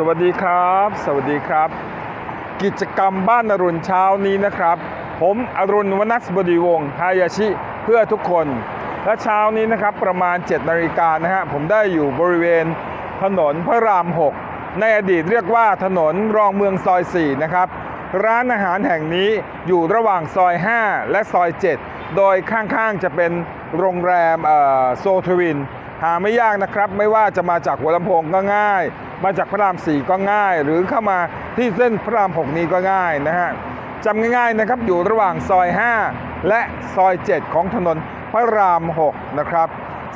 สวัสดีครับ สวัสดีครับ กิจกรรมบ้านอรุณเช้านี้นะครับ ผมอรุณวนัสบดีวงศ์ฮายาชิเพื่อทุกคน และเช้านี้นะครับประมาณ 7นาฬิกานะฮะผมได้อยู่บริเวณถนนพระราม 6 ในอดีตเรียกว่าถนนรองเมืองซอย 4 นะครับ ร้านอาหารแห่งนี้อยู่ระหว่างซอย 5 และซอย 7 โดยข้างๆจะเป็นโรงแรมโซทวิน หาไม่ยากนะครับ ไม่ว่าจะมาจากหัวลำโพงก็ง่าย มาจากพระราม4ก็ง่าย หรือเข้ามาที่เส้นพระราม6นี้ก็ง่ายนะฮะจำง่ายๆนะครับอยู่ระหว่างซอย 5 และซอย 7 ของถนนพระราม6นะครับ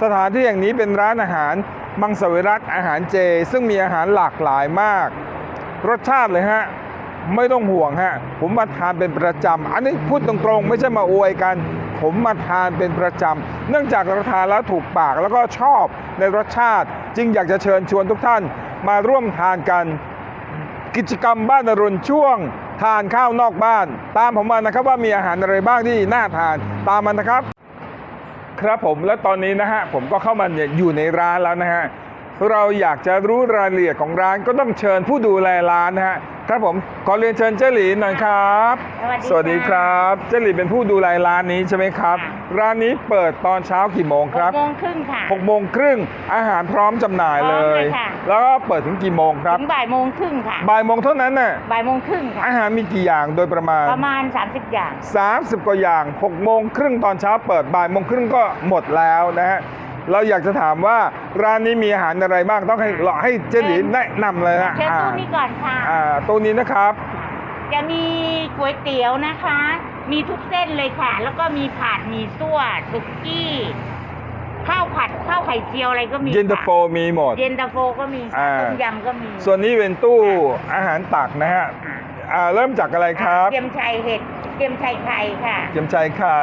สถานที่อย่างนี้เป็นร้านอาหารมังสวิรัตอาหารเจ ซึ่งมีอาหารหลากหลายมาก รสชาติเลยฮะไม่ต้องห่วงฮะผมมาทานเป็นประจำ อันนี้พูดตรงๆ ไม่ใช่มาอวยกัน ผมมาทานเป็นประจำ เนื่องจากเราทานแล้วถูกปากแล้วก็ชอบในรสชาติ จึงอยากจะเชิญชวนทุกท่าน มาร่วมทานกัน กิจกรรมบ้านอรุณช่วง ทานข้าวนอกบ้าน ตามผมมานะครับว่ามีอาหารอะไรบ้างที่น่าทานตามมันนะครับ ครับผมและตอนนี้นะฮะผมก็เข้ามาเนี่ยอยู่ในร้านแล้วนะฮะเราอยากจะรู้รายละเอียดของร้านก็ต้องเชิญผู้ดูแลร้านนะฮะ ครับผมขอเรียนเชิญเจหลีหน่อยครับ สวัสดีคค่ะรับเจหลีเป็นผู้ดูแลร้านนี้ใช่ไหมครับค่ะร้านนี้เปิดตอนเช้ากี่โมงครับหกโมงครึ่งค่ะหกโมงครึ่งอาหารพร้อมจำหน่ายเลยพร้อมเลยค่ะแล้วก็เปิดถึงกี่โมงครับถึงบ่ายโมงครึ่งค่ะบ่ายโมงเท่านั้นน่ะบ่ายโมงครึ่งค่ะอาหารมีกี่อย่างโดยประมาณประมาณ 30 อย่าง 30 กว่าอย่าง6โมงครึ่งตอนเช้าเปิดบ่ายโมงครึ่งก็หมดแล้วนะฮะ เราอยากจะถามว่าร้านนี้มีอาหารอะไรบ้างต้องให้รอให้เจหลีแนะนำเลยนะเชิญอ่าตู้นี้ก่อนค่ะ อ่าตัวนี้นะครับ จะมีก๋วยเตี๋ยวนะคะ มีทุกเส้นเลยค่ะ แล้วก็มีผัด มีซั่วสุกี้ข้าวผัดข้าวไข่เจียวอะไรก็มีเย็นตาโฟค่ะมีหมด เย็นตาโฟก็มีอ่า ต้มยำก็มีส่วนนี้เป็นตู้อาหารตักนะฮะอ่าเริ่มจากอะไรครับเตรียมชัยเห็ดเตรียมชัยไข่ค่ะเกียมชายไข่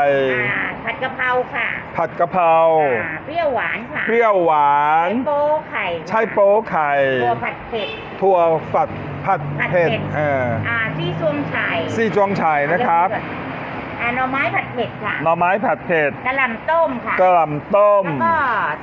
อ่า ผัดกะเพราค่ะผัดกะเพราอ่าเปรี้ยวหวานค่ะเปรี้ยวหวานไชโป๊ไข่ค่ะใช่โป๊ไข่ตัวผัดเผ็ด ถั่วฝัดผัดผัดเผ็ดเผ็ด เอออ่าซี่ซวงไข่ซี่จวงไฉนะครับ อ่าหน่อไม้ผัดเผ็ดค่ะหน่อไม้ผัดเผ็ดกะหล่ำต้มค่ะกระหล่ำต้ม แล้วก็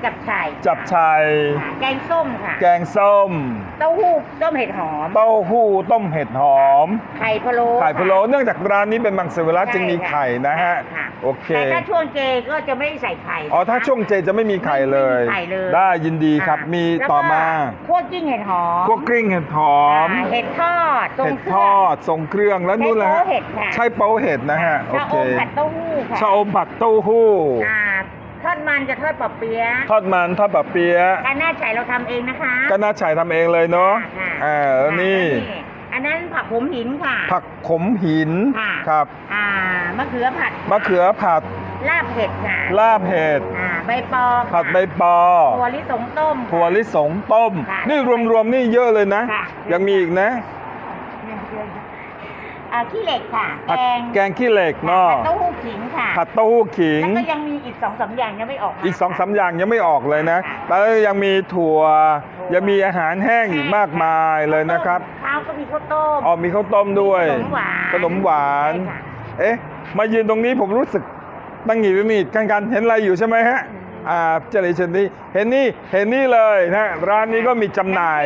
จับไฉ่จับชายค่ะแกงส้มค่ะแกงส้ม เต้าหู้ต้มเห็ดหอมเต้าหู้ต้มเห็ดหอม ไข่พะโล้ไข่พะโล้เนื่องจากร้านนี้เป็นมังสวิรัตใช่จึงมีไข่นะฮะ ค่ โอเค แต่ถ้าช่วงเจก็จะไม่ใส่ไข่อ๋อถ้าช่วงเจจะไม่มีไข่เลย ไม่มีไข่เลย ได้ยินดีครับอ่ามีแล้วก็ต่อมาคั่วกิ้งเห็ดหอมพวกกลิ้งเห็ดหอมอ่าเห็ดทอดทรงเห็ดเคทรื่อองดทรงเครื่องแล้วใช้นู่นแหละโป๊ฮะเห็ดค่ะ ใช่โป๊เห็ดนะฮะโอชะเคอมผัดเต้าหู้ค่ะชะอมผัดเต้าหู้ อ่าทอดมันจะทอดปอเปี๊ยะทอดมันทอดปะเปี๊ยะการหน้าไฉเราทำเองนะคะ ก็น่าฉายทำเองเลยเนาะค่ะอ่าแล้วนี่อัน นั้นผักผมหินค่ะ ผักขมหินค่ะ ครับอ่ามะเขือผัดมะเขือผัดลาบเห็ดค่ะลาบเห็ดอ่าใบปอค่ะผัดใบปอถั่วลิสงต้ม ถั่วลิสงต้ม ค่ะนี่รวมๆนี่เยอะเลยนะ ค่ะ ยังมีอีกนะอ่าขี้เหล็กค่ะผัดแกงแกงขี้เหล็กเนาะผัดเต้าหู้ขิงค่ะผัดเต้าหู้ขิง แล้วก็ยังมีอีกสองสามอย่างยังไม่ออกมาอีกสองสามอย่างยังไม่ออกเลยนะ ค่ะแล้วยังมีถั่ว ยังมีอาหารแห้งอีกมากมายเลยนะครับ ข้าว ก็มีข้าวต้ม อ๋อมีข้าวต้มด้วยขนมหวานขนมหวานใช่ค่ะเอ๊ะ มายืนตรงนี้ผมรู้สึกตั้งหงิดหงิดกันกันเห็นอะไรอยู่ใช่ไหมฮะ อ่าเจริญชนนี่เห็นนี่เห็นนี่เลยนะร้านนี้ก็มีจำหน่าย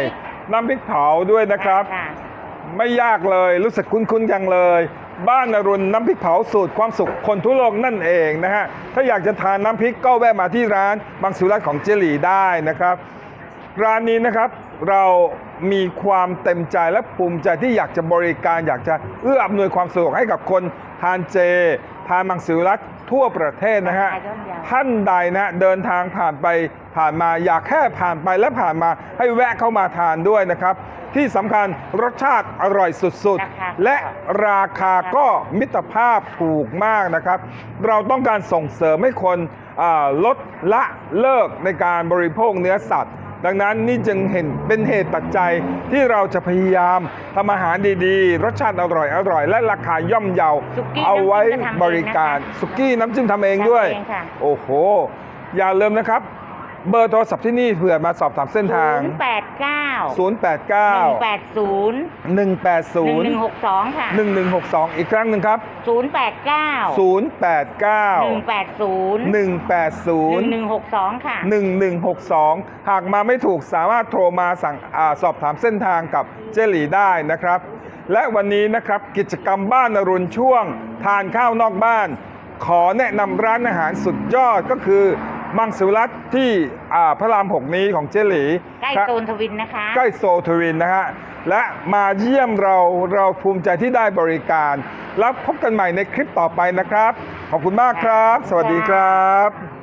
น้ำพริกเผาด้วยนะครับ ค่ะไม่ยากเลยรู้สึกคุ้นๆจังเลย บ้านอรุณน้ำพริกเผาสูตรความสุขคนทั่วโลกนั่นเองนะฮะ ถ้าอยากจะทานน้ำพริกก็แวะมาที่ร้านบางสุรัตของเจหลีได้นะครับ ร้านนี้นะครับเรา มีความเต็มใจและภูมิใจที่อยากจะบริการ อยากจะเอื้ออำนวยความสะดวกให้กับคนทานเจ ทานมังสวิรัตทั่วประเทศนะฮะขายย่อมเยาท่านใดนะเดินทางผ่านไปผ่านมาอยากแค่ผ่านไปและผ่านมาให้แวะเข้ามาทานด้วยนะครับ ที่สำคัญรสชาติอร่อยสุดราคาๆและราคาก็มิตรภาพถูกมากนะครับ เราต้องการส่งเสริมให้คนอ่าลดละเลิกในการบริโภคเนื้อสัตว์ ดังนั้นนี่จึงเห็นเป็นเหตุปัจจัยที่เราจะพยายามทำอาหารดีๆ รสชาติอร่อยอร่อย และราคาย่อมเยาสุกี้เอาไว้น้ำจิ้มจะทำเองนะคะบริการ สุกี้น้ำจิ้มทำเองด้วยทำเองค่ะโอ้โห อย่าลืมนะครับ เบอร์โทรศัพท์ที่นี่เผื่อมาสอบถามเส้นทาง ศูนย์แปดเก้า089หนึ่งแปดศูนย์หนึ่งหนึ่ง180หกสองค่ะ1162อีกครั้งหนึ่งครับศูนย์แปดเก้าหนึ่ง089แปดศูนย์หนึ่ง180หนึ่งหกสองค่ะ 1162 หากมาไม่ถูกสามารถโทรมาสั่งอาสอบถามเส้นทางกับเจหลีได้นะครับ และวันนี้นะครับกิจกรรมบ้านอรุณช่วง ทานข้าวนอกบ้าน ขอแนะนำร้านอาหารสุดยอดก็คือ มังสุรัตน์ที่อ่าพระราม6นี้ของเจหลีใกล้ครับโซนทวินนะคะ ใกล้โซทวินนะฮะและมาเยี่ยมเราเราภูมิใจที่ได้บริการ แล้วพบกันใหม่ในคลิปต่อไปนะครับ ขอบคุณมากครับ สวัสดีครับ